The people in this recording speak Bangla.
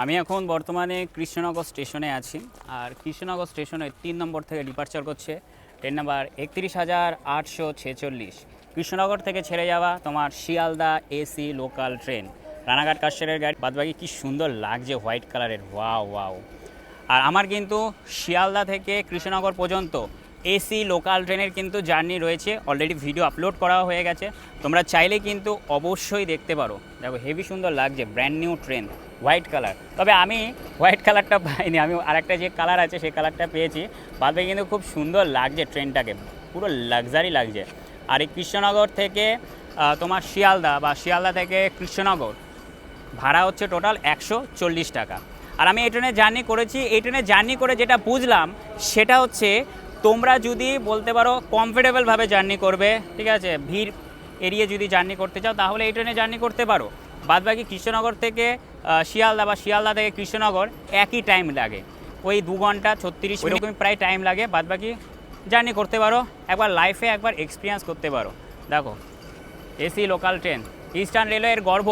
আমি এখন বর্তমানে কৃষ্ণনগর স্টেশনে আছি। আর কৃষ্ণনগর স্টেশনে তিন নম্বর থেকে ডিপার্চার করছে। ট্রেন নাম্বার একত্রিশ হাজার আটশো ছেচল্লিশ। কৃষ্ণনগর থেকে ছেড়ে যাওয়া তোমার Sealdah AC local train Ranaghat কাশ্মীরের গাড়ি। বাদবাকি কি সুন্দর লাগছে হোয়াইট কালারের ওয়াও ওয়াও আর আমার কিন্তু শিয়ালদা থেকে কৃষ্ণনগর পর্যন্ত এসি, লোকাল ট্রেনের কিন্তু জার্নি রয়েছে। অলরেডি ভিডিও আপলোড করা হয়ে গেছে। তোমরা চাইলে কিন্তু অবশ্যই দেখতে পারো। দেখো হেভি সুন্দর লাগছে। Brand new train white colour তবে আমি হোয়াইট কালারটা পাইনি। আমি আরেকটা যে কালার আছে, সেই কালারটা পেয়েছি। বাদে কিন্তু খুব সুন্দর লাগছে ট্রেনটাকে। পুরো লাক্সারি লাগছে। আর এই কৃষ্ণনগর থেকে তোমার শিয়ালদা বা শিয়ালদা থেকে কৃষ্ণনগর, ভাড়া হচ্ছে টোটাল একশো চল্লিশ টাকা। আর আমি এই ট্রেনে জার্নি করেছি। এই ট্রেনে জার্নি করে যেটা বুঝলাম, সেটা হচ্ছে তোমরা যদি বলতে পারো কমফোর্টেবলভাবে জার্নি করবে ঠিক আছে? ভিড় এড়িয়ে যদি জার্নি করতে চাও তাহলে এই ট্রেনে জার্নি করতে পারো। বাদবাকি কৃষ্ণনগর থেকে শিয়ালদা বা শিয়ালদা থেকে কৃষ্ণনগর একই টাইম লাগে। ওই দু ঘণ্টা ছত্রিশ ওইরকমই প্রায় টাইম লাগে। বাদবাকি জার্নি করতে পারো। একবার লাইফে একবার এক্সপিরিয়েন্স করতে পারো। দেখো এসি লোকাল ট্রেন ইস্টার্ন রেলওয়ের গর্ব